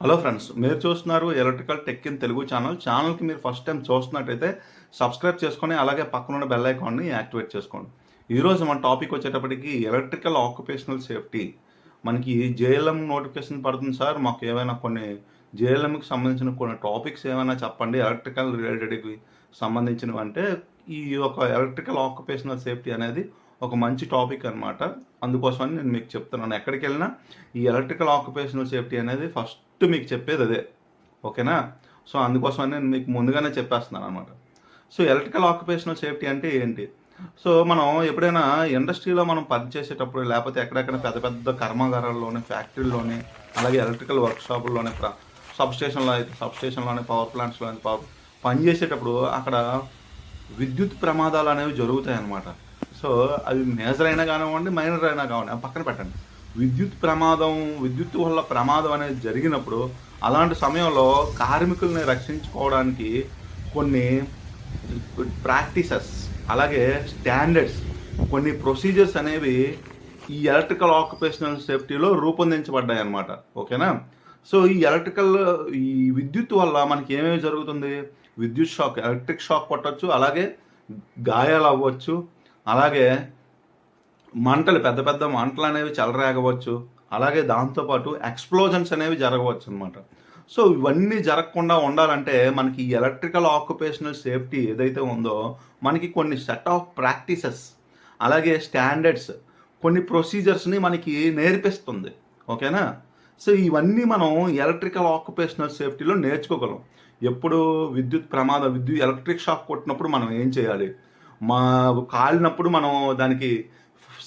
Hello friends మీరు చూస్తున్నారు electrical tech in Telugu channel ఛానల్కి మీరు ఫస్ట్ టైం చూస్తున్నట్టయితే సబ్స్క్రైబ్ చేసుకొని అలాగే పక్కన ఉన్న బెల్ ఐకాన్ని యాక్టివేట్ చేసుకోండి. ఈరోజు మన టాపిక్ వచ్చేటప్పటికి ఎలక్ట్రికల్ ఆక్యుపేషనల్ సేఫ్టీ మనకి జేఎల్ఎం నోటిఫికేషన్ పడుతుంది సార్. మాకు ఏమైనా కొన్ని జేఎల్ఎంకి సంబంధించిన కొన్ని టాపిక్స్ ఏమైనా చెప్పండి? ఎలక్ట్రికల్ రిలేటెడ్కి సంబంధించినవి అంటే ఈ యొక్క ఎలక్ట్రికల్ ఆక్యుపేషనల్ సేఫ్టీ అనేది ఒక మంచి టాపిక్ అనమాట అందుకోసమని నేను మీకు చెప్తున్నాను. ఎక్కడికి వెళ్ళినా ఈ ఎలక్ట్రికల్ ఆక్యుపేషనల్ సేఫ్టీ అనేది ఫస్ట్ మీకు చెప్పేది అదే. ఓకేనా? సో అందుకోసమని నేను మీకు ముందుగానే చెప్పేస్తున్నాను అనమాట సో ఎలక్ట్రికల్ ఆక్యుపేషనల్ సేఫ్టీ అంటే ఏంటి? సో మనం ఎప్పుడైనా ఇండస్ట్రీలో మనం పనిచేసేటప్పుడు లేకపోతే ఎక్కడెక్కడ పెద్ద పెద్ద కర్మాగారాల్లోని ఫ్యాక్టరీల్లోని అలాగే ఎలక్ట్రికల్ వర్క్షాపుల్లోని సబ్ స్టేషన్లో అయితే సబ్ స్టేషన్లోని పవర్ ప్లాంట్స్లో అయితే పవర్ పనిచేసేటప్పుడు అక్కడ విద్యుత్ ప్రమాదాలు అనేవి జరుగుతాయి అన్నమాట సో అవి మేజర్ అయినా కానివ్వండి మైనర్ అయినా కానివ్వండి పక్కన పెట్టండి. విద్యుత్ ప్రమాదం విద్యుత్ వల్ల ప్రమాదం అనేది జరిగినప్పుడు అలాంటి సమయంలో కార్మికుల్ని రక్షించుకోవడానికి కొన్ని ప్రాక్టీసెస్ అలాగే స్టాండర్డ్స్ కొన్ని ప్రొసీజర్స్ అనేవి ఈ ఎలక్ట్రికల్ ఆక్యుపేషనల్ సేఫ్టీలో రూపొందించబడ్డాయి అన్నమాట. ఓకేనా? సో ఈ ఎలక్ట్రికల్ ఈ విద్యుత్ వల్ల మనకి ఏమేమి జరుగుతుంది? విద్యుత్ షాక్ ఎలక్ట్రిక్ షాక్ కొట్టచ్చు అలాగే గాయాలు అవ్వచ్చు అలాగే మంటలు పెద్ద పెద్ద మంటలు అనేవి చెలరేగవచ్చు. అలాగే దాంతోపాటు ఎక్స్ప్లోజన్స్ అనేవి జరగవచ్చు అనమాట సో ఇవన్నీ జరగకుండా ఉండాలంటే మనకి ఎలక్ట్రికల్ ఆక్యుపేషనల్ సేఫ్టీ ఏదైతే ఉందో మనకి కొన్ని సెట్ ఆఫ్ ప్రాక్టీసెస్ అలాగే స్టాండర్డ్స్ కొన్ని ప్రొసీజర్స్ని మనకి నేర్పిస్తుంది. ఓకేనా? సో ఇవన్నీ మనం ఎలక్ట్రికల్ ఆక్యుపేషనల్ సేఫ్టీలో నేర్చుకోగలం. ఎప్పుడు విద్యుత్ ప్రమాదం విద్యుత్ ఎలక్ట్రిక్ షాక్ కొట్టినప్పుడు మనం ఏం చేయాలి? మా కాలినప్పుడు మనం దానికి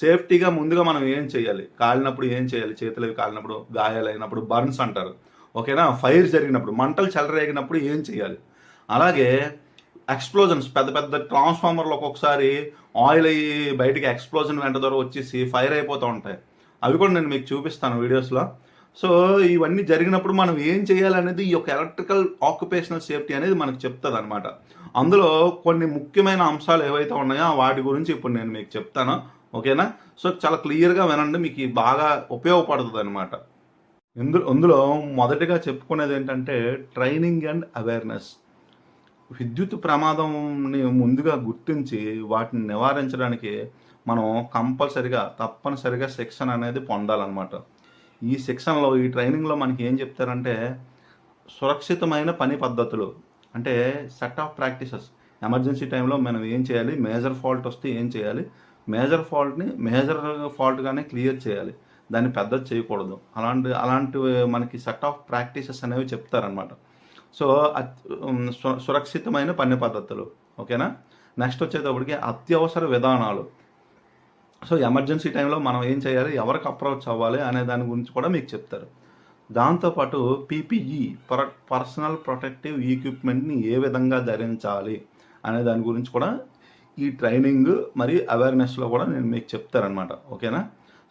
సేఫ్టీగా ముందుగా మనం ఏం చేయాలి? కాలినప్పుడు ఏం చేయాలి? చేతులవి కాలినప్పుడు గాయాలైనప్పుడు బర్న్స్ అంటారు. ఓకేనా? ఫైర్ జరిగినప్పుడు మంటలు చెలరేగినప్పుడు ఏం చేయాలి? అలాగే ఎక్స్ప్లోజన్స్ పెద్ద పెద్ద ట్రాన్స్ఫార్మర్లు ఒక్కొక్కసారి ఆయిల్ అయ్యి బయటికి ఎక్స్ప్లోజన్ వెంట ద్వారా వచ్చేసి ఫైర్ అయిపోతూ ఉంటాయి. అవి కూడా నేను మీకు చూపిస్తాను వీడియోస్లో. సో ఇవన్నీ జరిగినప్పుడు మనం ఏం చేయాలనేది ఈ యొక్క ఎలక్ట్రికల్ ఆక్యుపేషనల్ సేఫ్టీ అనేది మనకు చెప్తుంది అనమాట అందులో కొన్ని ముఖ్యమైన అంశాలు ఏవైతే ఉన్నాయో వాటి గురించి ఇప్పుడు నేను మీకు చెప్తాను. ఓకేనా? సో చాలా క్లియర్గా వినండి మీకు బాగా ఉపయోగపడుతుంది అనమాట ఇందులో అందులో మొదటిగా చెప్పుకునేది ఏంటంటే ట్రైనింగ్ అండ్ అవేర్నెస్. విద్యుత్ ప్రమాదంని ముందుగా గుర్తించి వాటిని నివారించడానికి మనం కంపల్సరిగా తప్పనిసరిగా శిక్షణ అనేది పొందాలన్నమాట. ఈ శిక్షణలో ఈ ట్రైనింగ్లో మనకి ఏం చెప్తారంటే సురక్షితమైన పని పద్ధతులు అంటే సెట్ ఆఫ్ ప్రాక్టీసెస్. ఎమర్జెన్సీ టైంలో మనం ఏం చేయాలి? మేజర్ ఫాల్ట్ వస్తే ఏం చేయాలి? మేజర్ ఫాల్ట్ని మేజర్ ఫాల్ట్గానే క్లియర్ చేయాలి. దాన్ని పెద్దది చేయకూడదు. అలాంటి అలాంటి మనకి సెట్ ఆఫ్ ప్రాక్టీసెస్ అనేవి చెప్తారనమాట సో సురక్షితమైన పని పద్ధతులు. ఓకేనా? నెక్స్ట్ వచ్చేటప్పటికి అత్యవసర విధానాలు. సో ఎమర్జెన్సీ టైంలో మనం ఏం చేయాలి? ఎవరికి అప్రోచ్ అవ్వాలి అనే దాని గురించి కూడా మీకు చెప్తారు. దాంతోపాటు పీపీఈ పర్సనల్ ప్రొటెక్టివ్ ఈక్విప్మెంట్ని ఏ విధంగా ధరించాలి అనే దాని గురించి కూడా ఈ ట్రైనింగ్ మరియు అవేర్నెస్లో కూడా నేను మీకు చెప్తారనమాట ఓకేనా?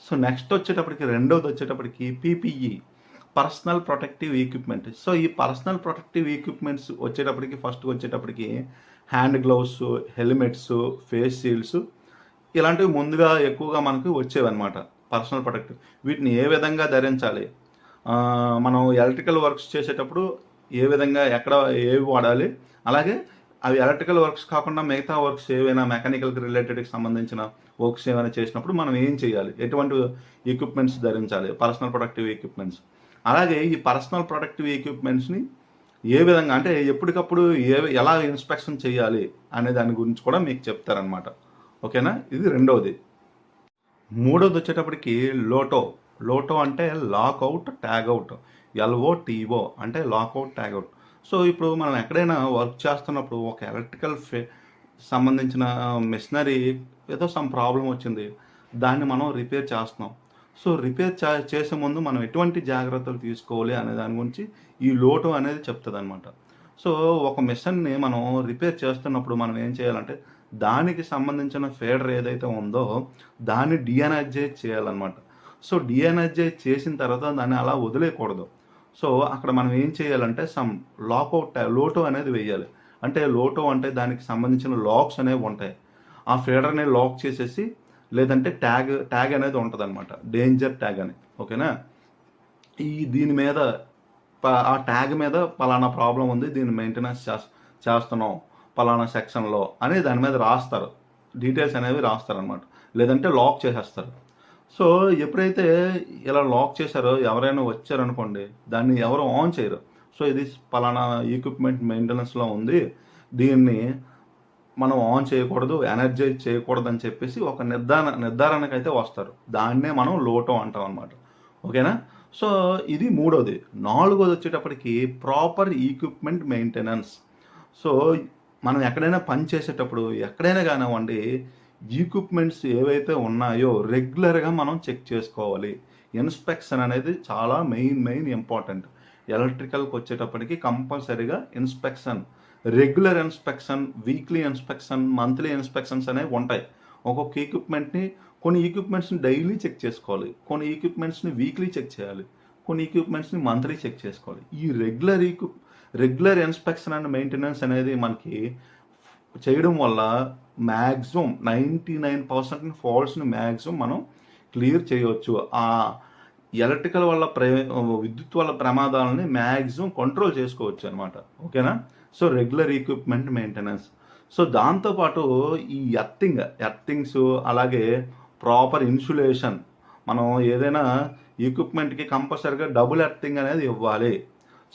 సో నెక్స్ట్ వచ్చేటప్పటికి రెండవది వచ్చేటప్పటికి PPE personal protective equipment so ఈ పర్సనల్ ప్రొటెక్టివ్ ఈక్విప్మెంట్స్ వచ్చేటప్పటికి ఫస్ట్ వచ్చేటప్పటికి hand gloves helmets face shields ఇలాంటివి ముందుగా ఎక్కువగా మనకు వచ్చేవన్నమాట. పర్సనల్ ప్రొటెక్టివ్ వీటిని ఏ విధంగా ధరించాలి? మనం ఎలక్ట్రికల్ వర్క్స్ చేసేటప్పుడు ఏ విధంగా ఎక్కడ ఏవి వాడాలి? అలాగే అవి ఎలక్ట్రికల్ వర్క్స్ కాకుండా మిగతా వర్క్స్ ఏవైనా మెకానికల్కి రిలేటెడ్కి సంబంధించిన వర్క్స్ ఏమైనా చేసినప్పుడు మనం ఏం చేయాలి? ఎటువంటి ఎక్విప్మెంట్స్ ధరించాలి? పర్సనల్ ప్రొడక్టివ్ ఎక్విప్మెంట్స్ అలాగే ఈ పర్సనల్ ప్రొడక్టివ్ ఎక్విప్మెంట్స్ని ఏ విధంగా అంటే ఎప్పటికప్పుడు ఏ ఎలా ఇన్స్పెక్షన్ చేయాలి అనే దాని గురించి కూడా మీకు చెప్తారనమాట ఓకేనా? ఇది రెండవది. మూడోది వచ్చేటప్పటికి లోటో. లోటో అంటే లాక్అవుట్ ట్యాగ్అవుట్ ఎల్ఓ టీఓ అంటే లాక్అవుట్ ట్యాగ్అవుట్ సో ఇప్పుడు మనం ఎక్కడైనా వర్క్ చేస్తున్నప్పుడు ఒక ఎలక్ట్రికల్ ఫే సంబంధించిన మెషినరీ ఏదో సమ్ ప్రాబ్లం వచ్చింది దాన్ని మనం రిపేర్ చేస్తున్నాం. సో రిపేర్ చేసే ముందు మనం ఎటువంటి జాగ్రత్తలు తీసుకోవాలి అనే దాని గురించి ఈ లోటు అనేది చెప్తుంది అనమాట సో ఒక మిషన్ని మనం రిపేర్ చేస్తున్నప్పుడు మనం ఏం చేయాలంటే దానికి సంబంధించిన ఫేడర్ ఏదైతే ఉందో దాన్ని డిఎనర్జైజ్ చేయాలన్నమాట. సో డిఎనర్జైజ్ చేసిన తర్వాత దాన్ని అలా వదిలేయకూడదు. సో అక్కడ మనం ఏం చేయాలంటే సమ్ లాక్అవుట్ లోటో అనేది వేయాలి. అంటే లోటో అంటే దానికి సంబంధించిన లాక్స్ అనేవి ఉంటాయి. ఆ ఫీడర్ని లాక్ చేసేసి లేదంటే ట్యాగ్ ట్యాగ్ అనేది ఉంటుంది అనమాట డేంజర్ ట్యాగ్ అని. ఓకేనా? ఈ దీని మీద ఆ ట్యాగ్ మీద పలానా ప్రాబ్లం ఉంది దీన్ని మెయింటెనెన్స్ చేస్తున్నాం పలానా సెక్షన్లో అని దాని మీద రాస్తారు. డీటెయిల్స్ అనేవి రాస్తారు అనమాట లేదంటే లాక్ చేసేస్తారు. సో ఎప్పుడైతే ఇలా లాక్ చేశారో ఎవరైనా వచ్చారనుకోండి దాన్ని ఎవరు ఆన్ చేయరు. సో ఇది పలానా ఈక్విప్మెంట్ మెయింటెనెన్స్లో ఉంది. దీన్ని మనం ఆన్ చేయకూడదు ఎనర్జైజ్ చేయకూడదు అని చెప్పేసి ఒక నిర్ధారణ నిర్ధారణకు అయితే వస్తారు. దాన్నే మనం లోటో అంటాం అనమాట ఓకేనా? సో ఇది మూడోది. నాలుగోది వచ్చేటప్పటికి ప్రాపర్ ఈక్విప్మెంట్ మెయింటెనెన్స్ సో మనం ఎక్కడైనా పని చేసేటప్పుడు ఎక్కడైనా కానివ్వండి ఈక్విప్మెంట్స్ ఏవైతే ఉన్నాయో రెగ్యులర్గా మనం చెక్ చేసుకోవాలి. ఇన్స్పెక్షన్ అనేది చాలా మెయిన్ మెయిన్ ఇంపార్టెంట్ ఎలక్ట్రికల్కి వచ్చేటప్పటికి కంపల్సరీగా inspection regular inspection weekly inspection monthly inspections అనేవి ఉంటాయి. ఒక్కొక్క ఈక్విప్మెంట్ని కొన్ని ఈక్విప్మెంట్స్ని డైలీ చెక్ చేసుకోవాలి. కొన్ని ఈక్విప్మెంట్స్ని వీక్లీ చెక్ చేయాలి. కొన్ని ఈక్విప్మెంట్స్ని మంత్లీ చెక్ చేసుకోవాలి. ఈ regular equip regular inspection and maintenance అనేది మనకి చేయడం వల్ల మ్యాక్సిమం నైంటీ నైన్ పర్సెంట్ ఫాల్ట్స్ని మ్యాక్సిమం మనం క్లియర్ చేయవచ్చు. ఆ ఎలక్ట్రికల్ వల్ల ప్ర విద్యుత్ వల్ల ప్రమాదాలని మ్యాక్సిమం కంట్రోల్ చేసుకోవచ్చు అనమాట ఓకేనా? So regular equipment maintenance so దాంతోపాటు ఈ ఎర్తింగ్ ఎర్తింగ్స్ అలాగే ప్రాపర్ ఇన్సులేషన్ మనం ఏదైనా ఎక్విప్మెంట్కి కంపల్సరీగా డబుల్ ఎర్తింగ్ అనేది ఇవ్వాలి.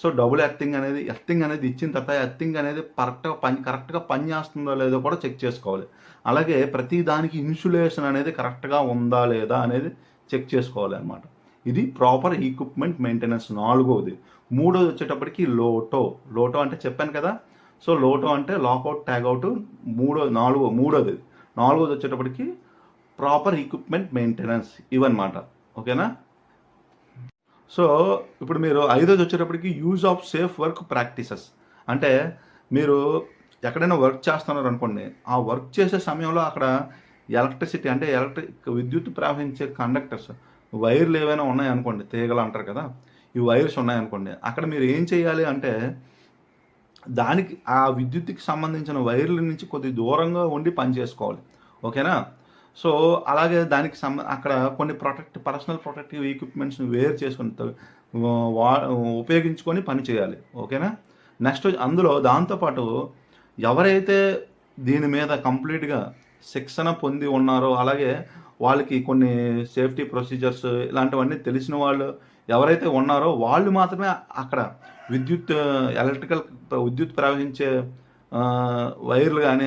సో డబుల్ ఎర్తింగ్ అనేది ఎర్తింగ్ అనేది ఇచ్చిన తర్వాత ఎర్తింగ్ అనేది కరెక్ట్గా పని కరెక్ట్గా పని చేస్తుందో లేదో కూడా చెక్ చేసుకోవాలి. అలాగే ప్రతి దానికి ఇన్సులేషన్ అనేది కరెక్ట్గా ఉందా లేదా అనేది చెక్ చేసుకోవాలి అనమాట ఇది ప్రాపర్ ఈక్విప్మెంట్ మెయింటెనెన్స్ నాలుగోది. మూడోది వచ్చేటప్పటికి లోటో. లోటో అంటే చెప్పాను కదా. సో లోటో అంటే లాకౌట్ ట్యాగౌట్ మూడో నాలుగో మూడోది. నాలుగోది వచ్చేటప్పటికి ప్రాపర్ ఈక్విప్మెంట్ మెయింటెనెన్స్ ఇవన్నమాట. ఓకేనా? సో ఇప్పుడు మీరు ఐదోది వచ్చేటప్పటికి use of safe work practices. అంటే మీరు ఎక్కడైనా వర్క్ చేస్తున్నారు అనుకోండి ఆ వర్క్ చేసే సమయంలో అక్కడ ఎలక్ట్రిసిటీ అంటే ఎలక్ట్రిక్ విద్యుత్ ప్రవహించే కండక్టర్స్ వైర్లు ఏవైనా ఉన్నాయనుకోండి తీగలు అంటారు కదా ఈ వైర్స్ ఉన్నాయనుకోండి అక్కడ మీరు ఏం చేయాలి అంటే దానికి ఆ విద్యుత్కి సంబంధించిన వైర్ల నుంచి కొద్ది దూరంగా ఉండి పని చేసుకోవాలి. ఓకేనా? సో అలాగే దానికి సంబ అక్కడ కొన్ని ప్రొటెక్ట్ పర్సనల్ ప్రొటెక్టివ్ ఎక్విప్మెంట్స్ని వేర్ చేసుకుని వా ఉపయోగించుకొని పని చేయాలి. ఓకేనా? నెక్స్ట్ అందులో దాంతోపాటు ఎవరైతే దీని మీద కంప్లీట్గా శిక్షణ పొంది ఉన్నారో అలాగే వాళ్ళకి కొన్ని సేఫ్టీ ప్రొసీజర్స్ ఇలాంటివన్నీ తెలిసిన వాళ్ళు ఎవరైతే ఉన్నారో వాళ్ళు మాత్రమే అక్కడ విద్యుత్ ఎలక్ట్రికల్ విద్యుత్ ప్రవహించే వైర్లు కానీ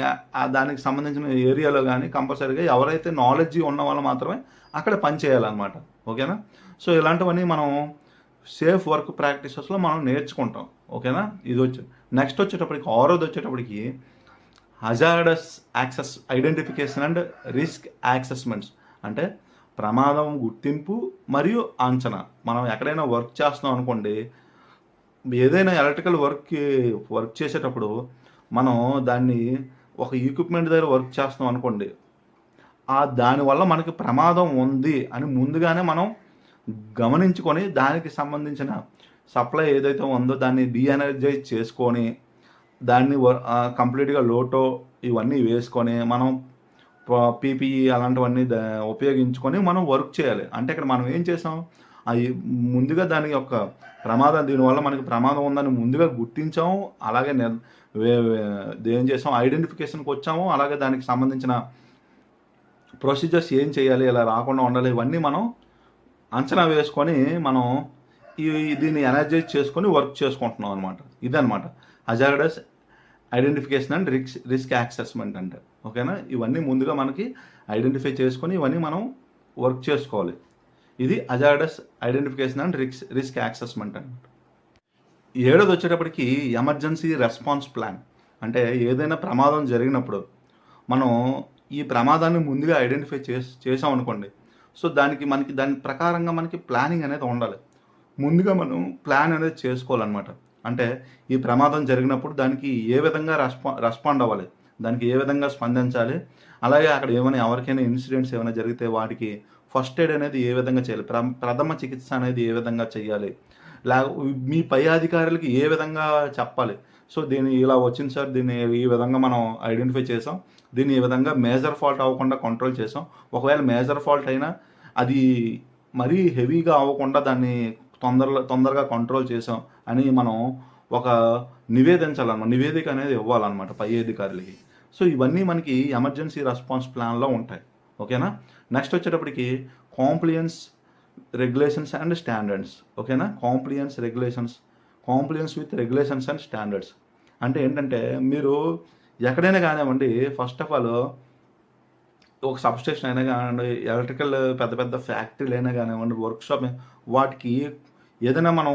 దానికి సంబంధించిన ఏరియాలో కానీ కంపల్సరీగా ఎవరైతే నాలెడ్జ్ ఉన్న వాళ్ళు మాత్రమే అక్కడ పనిచేయాలన్నమాట ఓకేనా? సో ఇలాంటివన్నీ మనం సేఫ్ వర్క్ ప్రాక్టీసెస్లో మనం నేర్చుకుంటాం. ఓకేనా? ఇది వచ్చి నెక్స్ట్ వచ్చేటప్పటికి ఆరోది వచ్చేటప్పటికి hazardous access identification and risk assessments అంటే ప్రమాదం గుర్తింపు మరియు అంచనా. మనం ఎక్కడైనా వర్క్ చేస్తున్నాం అనుకోండి ఏదైనా ఎలక్ట్రికల్ వర్క్ వర్క్ చేసేటప్పుడు మనం దాన్ని ఒక ఈక్విప్మెంట్ దగ్గర వర్క్ చేస్తున్నాం అనుకోండి ఆ దానివల్ల మనకి ప్రమాదం ఉంది అని ముందుగానే మనం గమనించుకొని దానికి సంబంధించిన సప్లై ఏదైతే ఉందో దాన్ని డీఎనర్జైజ్ చేసుకొని దాన్ని కంప్లీట్గా లోటో ఇవన్నీ వేసుకొని మనం పీపీఈ అలాంటివన్నీ ఉపయోగించుకొని మనం వర్క్ చేయాలి. అంటే ఇక్కడ మనం ఏం చేసాం? అవి ముందుగా దాని యొక్క ప్రమాదం దీనివల్ల మనకి ప్రమాదం ఉందని ముందుగా గుర్తించాము అలాగే ఏం చేసాం? ఐడెంటిఫికేషన్కి వచ్చాము అలాగే దానికి సంబంధించిన ప్రొసీజర్స్ ఏం చేయాలి ఇలా రాకుండా ఉండాలి ఇవన్నీ మనం అంచనా వేసుకొని మనం ఈ దీన్ని ఎనర్జైజ్ చేసుకొని వర్క్ చేసుకుంటున్నాం అనమాట ఇదనమాట hazardous identification and risk risk assessment అంటే. ఓకేనా ఇవన్నీ ముందుగా మనకి ఐడెంటిఫై చేసుకొని ఇవన్నీ మనం వర్క్ చేసుకోవాలి. ఇది hazardous identification and risk risk assessment అనమాట ఏడోది వచ్చేటప్పటికి ఎమర్జెన్సీ రెస్పాన్స్ ప్లాన్. అంటే ఏదైనా ప్రమాదం జరిగినప్పుడు మనం ఈ ప్రమాదాన్ని ముందుగా ఐడెంటిఫై చేసి చేసాం అనుకోండి. సో దానికి మనకి దాని ప్రకారంగా మనకి ప్లానింగ్ అనేది ఉండాలి. ముందుగా మనం ప్లాన్ అనేది చేసుకోవాలన్నమాట. అంటే ఈ ప్రమాదం జరిగినప్పుడు దానికి ఏ విధంగా రెస్పా రెస్పాండ్ అవ్వాలి? దానికి ఏ విధంగా స్పందించాలి? అలాగే అక్కడ ఏమైనా ఎవరికైనా ఇన్సిడెంట్స్ ఏమైనా జరిగితే వాటికి ఫస్ట్ ఎయిడ్ అనేది ఏ విధంగా చేయాలి? ప్ర ప్రథమ చికిత్స అనేది ఏ విధంగా చేయాలి? లేక మీ పై అధికారులకి ఏ విధంగా చెప్పాలి? సో దీన్ని ఇలా వచ్చింది సార్. దీన్ని ఈ విధంగా మనం ఐడెంటిఫై చేసాం. దీన్ని ఈ విధంగా మేజర్ ఫాల్ట్ అవ్వకుండా కంట్రోల్ చేసాం. ఒకవేళ మేజర్ ఫాల్ట్ అయినా అది మరీ హెవీగా అవ్వకుండా దాన్ని తొందరలో తొందరగా కంట్రోల్ చేసాం అని మనం ఒక నివేదించాలన్నమాట నివేదిక అనేది ఇవ్వాలన్నమాట పై అధికారులకి. సో ఇవన్నీ మనకి ఎమర్జెన్సీ రెస్పాన్స్ ప్లాన్లో ఉంటాయి. ఓకేనా? నెక్స్ట్ వచ్చేటప్పటికి కాంప్లియన్స్ రెగ్యులేషన్స్ అండ్ స్టాండర్డ్స్ ఓకేనా compliance regulations compliance with regulations and standards అంటే ఏంటంటే మీరు ఎక్కడైనా కానివ్వండి ఫస్ట్ ఆఫ్ ఆల్ ఒక సబ్స్టేషన్ అయినా కానివ్వండి ఎలక్ట్రికల్ పెద్ద పెద్ద ఫ్యాక్టరీలు అయినా కానివ్వండి వర్క్షాప్ వాటికి ఏదైనా మనం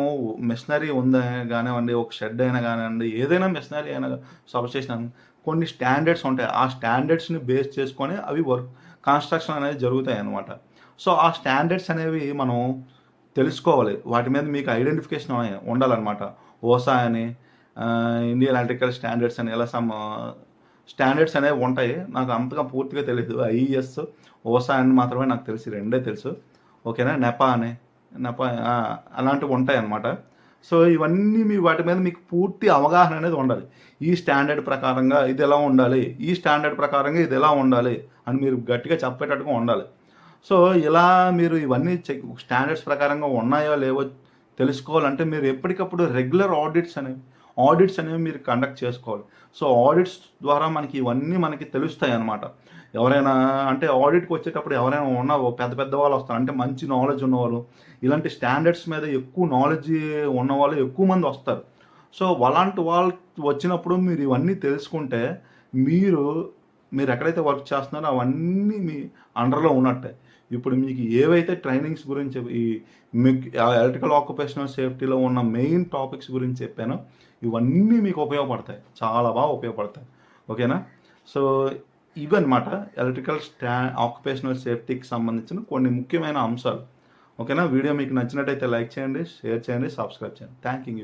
మిషనరీ ఉందా కానివ్వండి ఒక షెడ్ అయినా కానివ్వండి ఏదైనా మిషనరీ అయినా సబ్స్టేషన్ కొన్ని స్టాండర్డ్స్ ఉంటాయి. ఆ స్టాండర్డ్స్ని బేస్ చేసుకొని అవి వర్క్ కన్స్ట్రక్షన్ అనేది జరుగుతాయి అన్నమాట సో ఆ స్టాండర్డ్స్ అనేవి మనం తెలుసుకోవాలి. వాటి మీద మీకు ఐడెంటిఫికేషన్ ఉండాలన్నమాట. ఓసా అని ఇండియన్ ఎలక్ట్రికల్ స్టాండర్డ్స్ అని ఇలా సమ్ స్టాండర్డ్స్ అనేవి ఉంటాయి. నాకు అంతగా పూర్తిగా తెలియదు ఐఈఎస్ ఓసా అని మాత్రమే నాకు తెలిసి. రెండే తెలుసు. ఓకేనా? నెపా అని నెపా అలాంటివి ఉంటాయి అన్నమాట సో ఇవన్నీ మీ వాటి మీద మీకు పూర్తి అవగాహన అనేది ఉండాలి. ఈ స్టాండర్డ్ ప్రకారంగా ఇది ఎలా ఉండాలి? ఈ స్టాండర్డ్ ప్రకారంగా ఇది ఎలా ఉండాలి? అని మీరు గట్టిగా చెప్పేటట్టుగా ఉండాలి. సో ఇలా మీరు ఇవన్నీ చెక్ స్టాండర్డ్స్ ప్రకారంగా ఉన్నాయో లేవో తెలుసుకోవాలంటే మీరు ఎప్పటికప్పుడు రెగ్యులర్ ఆడిట్స్ అనేవి ఆడిట్స్ అనేవి మీరు కండక్ట్ చేసుకోవాలి. సో ఆడిట్స్ ద్వారా మనకి ఇవన్నీ మనకి తెలుస్తాయి అన్నమాట. ఎవరైనా అంటే ఆడిట్కి వచ్చేటప్పుడు ఎవరైనా ఉన్న పెద్ద పెద్ద వాళ్ళు వస్తారు. అంటే మంచి నాలెడ్జ్ ఉన్నవాళ్ళు. ఇలాంటి స్టాండర్డ్స్ మీద ఎక్కువ నాలెడ్జ్ ఉన్న వాళ్ళు ఎక్కువ మంది వస్తారు. సో అలాంటి వాళ్ళు వచ్చినప్పుడు మీరు ఇవన్నీ తెలుసుకుంటే మీరు మీరు ఎక్కడైతే వర్క్ చేస్తున్నారో అవన్నీ మీ అండర్లో ఉన్నట్టే. ఇప్పుడు మీకు ఏవైతే ట్రైనింగ్స్ గురించి ఈ మీకు ఎలక్ట్రికల్ ఆక్యుపేషనల్ సేఫ్టీలో ఉన్న మెయిన్ టాపిక్స్ గురించి చెప్పానో ఇవన్నీ మీకు ఉపయోగపడతాయి. చాలా బాగా ఉపయోగపడతాయి. ఓకేనా? సో ఇవన్నమాట ఎలక్ట్రికల్ స్టా ఆక్యుపేషనల్ సేఫ్టీకి సంబంధించిన కొన్ని ముఖ్యమైన అంశాలు. ఓకేనా? వీడియో మీకు నచ్చినట్టయితే లైక్ చేయండి షేర్ చేయండి సబ్స్క్రైబ్ చేయండి. Thank you